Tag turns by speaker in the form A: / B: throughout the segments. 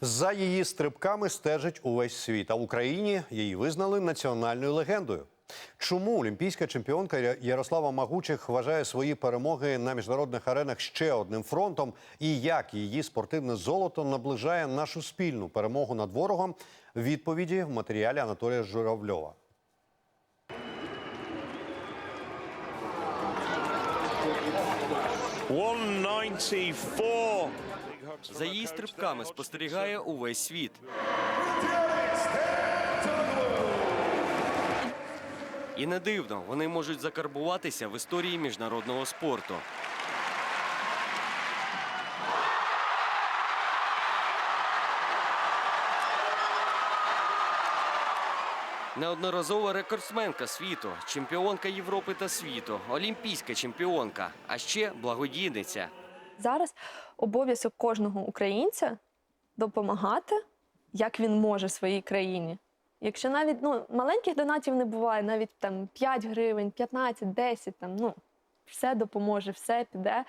A: За її стрибками стежить увесь світ. А в Україні її визнали національною легендою. Чому олімпійська чемпіонка Ярослава Магучих вважає свої перемоги на міжнародних аренах ще одним фронтом? І як її спортивне золото наближає нашу спільну перемогу над ворогом? Відповіді в матеріалі Анатолія Журавльова.
B: За її стрибками спостерігає увесь світ. І не дивно, вони можуть закарбуватися в історії міжнародного спорту. Неодноразова рекордсменка світу, чемпіонка Європи та світу, олімпійська чемпіонка, а ще благодійниця.
C: Зараз обов'язок кожного українця допомагати, як він може своїй країні. Якщо навіть ну, маленьких донатів не буває, навіть там 5 гривень, 15, 10, там, ну, все допоможе, все піде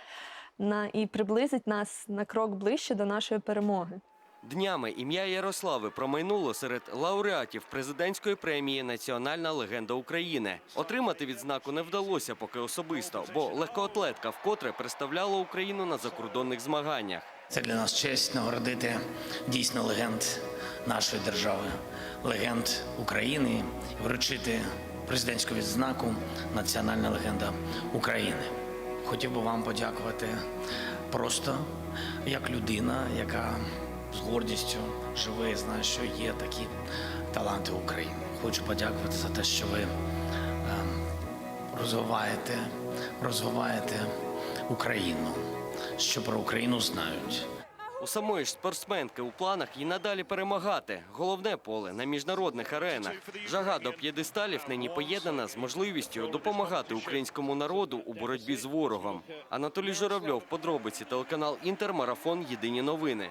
C: на, і приблизить нас на крок ближче до нашої перемоги.
B: Днями ім'я Ярослави промайнуло серед лауреатів президентської премії Національна легенда України. Отримати відзнаку не вдалося поки особисто, бо легкоатлетка вкотре представляла Україну на закордонних змаганнях.
D: Це для нас честь нагородити дійсно легенд нашої держави, легенд України, вручити президентську відзнаку Національна легенда України. Хотів би вам подякувати просто як людина, яка з гордістю живе і що є такі таланти України. Хочу подякувати за те, що ви ем, розвиваєте, розвиваєте Україну, що про Україну знають.
B: У самої ж спортсменки у планах і надалі перемагати. Головне поле на міжнародних аренах. Жага до п'єдесталів нині поєднана з можливістю допомагати українському народу у боротьбі з ворогом. Анатолій Журавльов, подробиці, телеканал Інтер, марафон Єдині новини.